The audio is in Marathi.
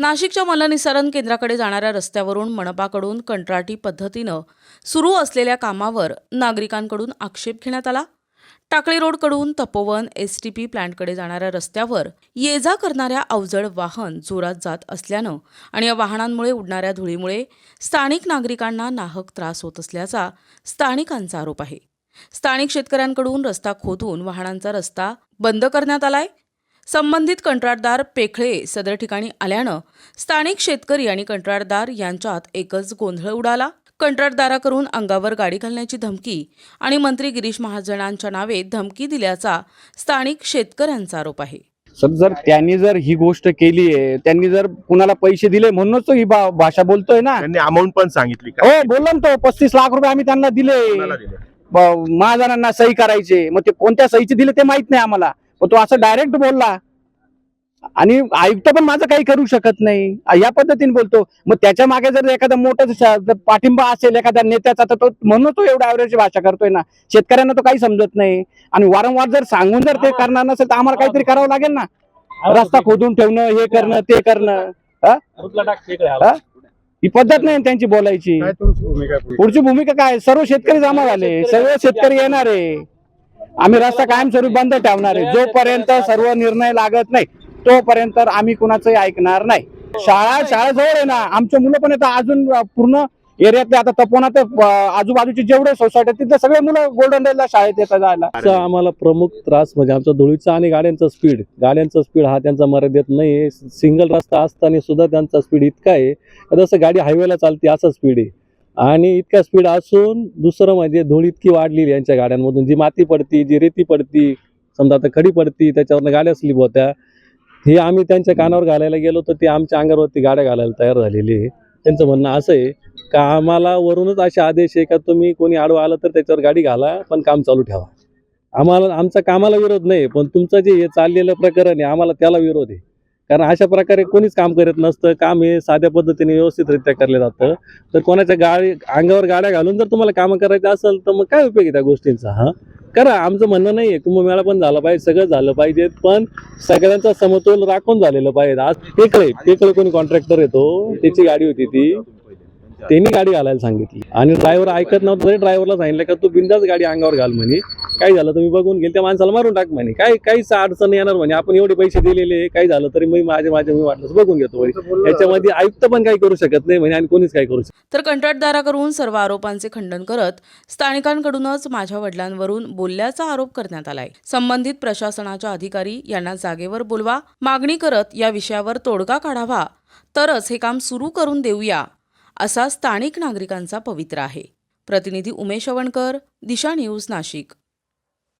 नाशिकच्या मलनिसारण केंद्राकडे जाणाऱ्या रस्त्यावरून मनपाकडून कंत्राटी पद्धतीनं सुरू असलेल्या कामावर नागरिकांकडून आक्षेप घेण्यात आला. टाकळी रोडकडून तपोवन एस टी पी प्लॅन्टकडे जाणाऱ्या रस्त्यावर ये जा करणाऱ्या अवजड वाहन जोरात जात असल्यानं आणि या वाहनांमुळे उडणाऱ्या धुळीमुळे स्थानिक नागरिकांना नाहक त्रास होत असल्याचा स्थानिकांचा आरोप आहे. स्थानिक शेतकऱ्यांकडून रस्ता खोदून वाहनांचा रस्ता बंद करण्यात आलाय. संबंधित कंत्राटदार पेखळे सदर ठिकाणी आल्यानं स्थानिक शेतकरी आणि कंत्राटदार यांच्यात एकच गोंधळ उडाला. कंत्राटदाराकडून अंगावर गाडी घालण्याची धमकी आणि मंत्री गिरीश महाजनांच्या नावे धमकी दिल्याचा स्थानिक शेतकऱ्यांचा आरोप आहे. सर जर त्यांनी जर ही गोष्ट केली आहे त्यांनी जर कुणाला पैसे दिले म्हणूनच तो ही भा- भाषा बोलतोय ना? त्यांनी अमाऊंट पण सांगितली का? हो बोलला ना तो पस्तीस लाख रुपये आम्ही त्यांना दिले. कोणाला दिले? ब- महाजनांना सही करायचे. मग ते कोणत्या सहीचे दिले ते माहीत नाही आम्हाला. तो असं डायरेक्ट बोलला. आणि आयुक्त पण माझं काही करू शकत नाही. या पद्धतीने बोलतो. मग त्याच्यामागे जर एखादा मोठा पाठिंबा असेल एखाद्या नेत्याचा तर तो म्हणून तो एवढ्या ॲव्हरेज भाषा करतोय ना. शेतकऱ्यांना तो काही समजत नाही. आणि वारंवार जर सांगून जर ते करणार नसेल तर आम्हाला काहीतरी करावं लागेल ना. रस्ता खोदून ठेवणं हे करणं ते करणं. हा? ही? पद्धत नाही त्यांची बोलायची. काय तुमची भूमिका आहे? पुढची भूमिका काय? सर्व शेतकरी जमा झाले. सर्व शेतकरी येणार आहे. आम्ही रस्ता कायमस्वरूपी बंद ठेवणार आहे. जोपर्यंत सर्व निर्णय लागत नाही तोपर्यंत आम्ही कुणाचंही ऐकणार नाही. शाळा शाळा जवळ आहे ना. आमचे मुलं पण येतात अजून पूर्ण एरियातले आता तपोना तर आजूबाजूचे जेवढे सोसायटी तिथे सगळे मुलं गोल्डन रेलला शाळेत येतात जायला. आम्हाला प्रमुख त्रास म्हणजे आमचा धुळीचा आणि गाड्यांचा स्पीड गाड्यांचा स्पीड हा त्यांचा मर्यादेत नाही सिंगल रस्ता असताना सुद्धा त्यांचा स्पीड इतका आहे. जसं गाडी हायवेला चालते असा स्पीड आहे. आणि इतका स्पीड असून दुसरं म्हणजे धूळ इतकी वाढलेली यांच्या गाड्यांमधून. जी माती पडती जी रेती पडती समजा आता खडी पडती त्याच्यावरनं गाड्या स्लिप होत्या. हे आम्ही त्यांच्या कानावर घालायला गेलो तर ते आमच्या अंगावरती गाड्या घालायला तयार झालेली आहे. त्यांचं म्हणणं असं आहे का आम्हाला वरूनच असे आदेश आहे का तुम्ही कोणी आडवं आलं तर त्याच्यावर गाडी घाला पण काम चालू ठेवा. आम्हाला आमचा कामाला विरोध नाही पण तुमचं जे हे चाललेलं प्रकरण आहे आम्हाला त्याला विरोध आहे. कारण अशा प्रकारे कोणीच काम करत नसतं काम हे साध्या पद्धतीने व्यवस्थितरित्या केलं जातं. तर कोणाच्या गाडी अंगावर गाड्या घालून जर तुम्हाला कामं करायचं असेल तर मग काय उपयोग आहे त्या गोष्टींचा हा? करा आमचं म्हणणं नाही आहे कुंभमेळा पण झाला पाहिजे सगळं झालं पाहिजे पण सगळ्यांचा समतोल राखून झालेलं पाहिजे. आज टेकळे टेकळे कोणी कॉन्ट्रॅक्टर येतो त्याची गाडी होती ती. त्यांनी गाडी घालायला सांगितली. आणि ड्रायव्हर ऐकत नव्हतं तरी ड्रायव्हरला सांगितलं का तू बिंदाच गाडी अंगावर घाल म्हणे. काय झालं तुम्ही बघून गेल त्या माणसाला मारून टाक म्हणे. काय काहीच अडचण येणार म्हणे. आपण एवढे पैसे दिलेले आहे, काही झालं तरी मी माझे माझे मी वाटलं बघून घेतो याच्यामध्ये आयुक्त पण काही करू शकत नाही म्हणे आणि कोणीच काही करू शकत तर कंत्राटदाराकडून सर्व आरोपांचे खंडन करत स्थानिकांकडूनच माझ्या वडिलांवरून बोलल्याचा आरोप करण्यात आलाय. संबंधित प्रशासनाच्या अधिकारी यांना जागेवर बोलवा मागणी करत या विषयावर तोडगा काढावा तरच हे काम सुरू करून देऊया असा स्थानिक नागरिकांचा पवित्रा आहे. प्रतिनिधी उमेश अवणकर दिशा न्यूज नाशिक.